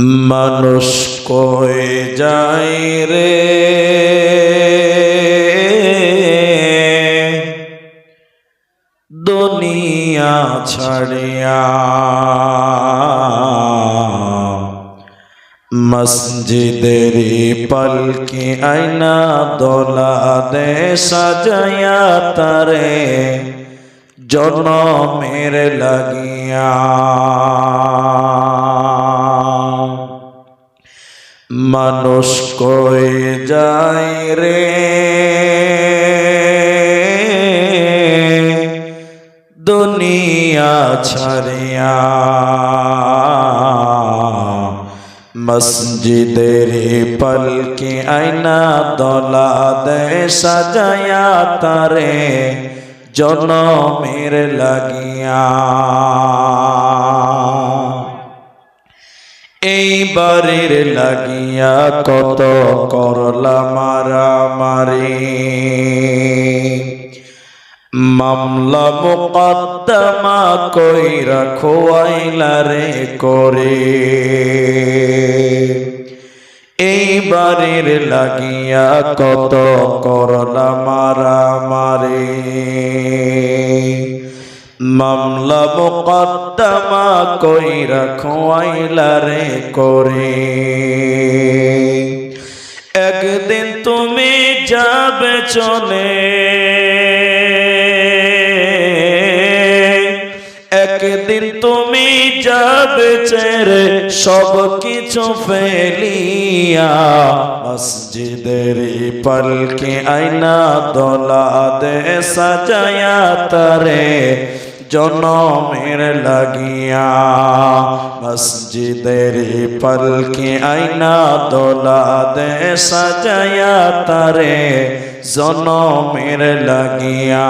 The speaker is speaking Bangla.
মানুষ কয়ে যায় রে? দুনিয়া ছাড়িয়া মসজিদের পলকি আইনা দোলা দে সাজায়া তারে জনমের লাগিয়া মানুষ কই যায় রে? দুনিয়া ছাড়িয়া মসজিদের পলকে আইনা দলা দে সাজায়া তারে জনমের লাগিয়া এই বাড়ির লাগিয়া কত করলা মারামারি মামলা মুকদ্দমা কইরা খোয়াইলা রে করে। এই বাড়ির লাগিয়া কত করলা মারামারি মামলা মুকদ্দমা কইরা খোয়াইলা রে করে। একদিন তুমি যাবে চলে। একদিন তুমি যাবে ছেড়ে সব কিছু ফেলিয়া মসজিদের পলকে আইনা দোলা দে সাজায়া তারে। জনমের লাগিয়া মসজিদের পলকে আইনা দোলা দে সাজায়া তারে জনমের লাগিয়া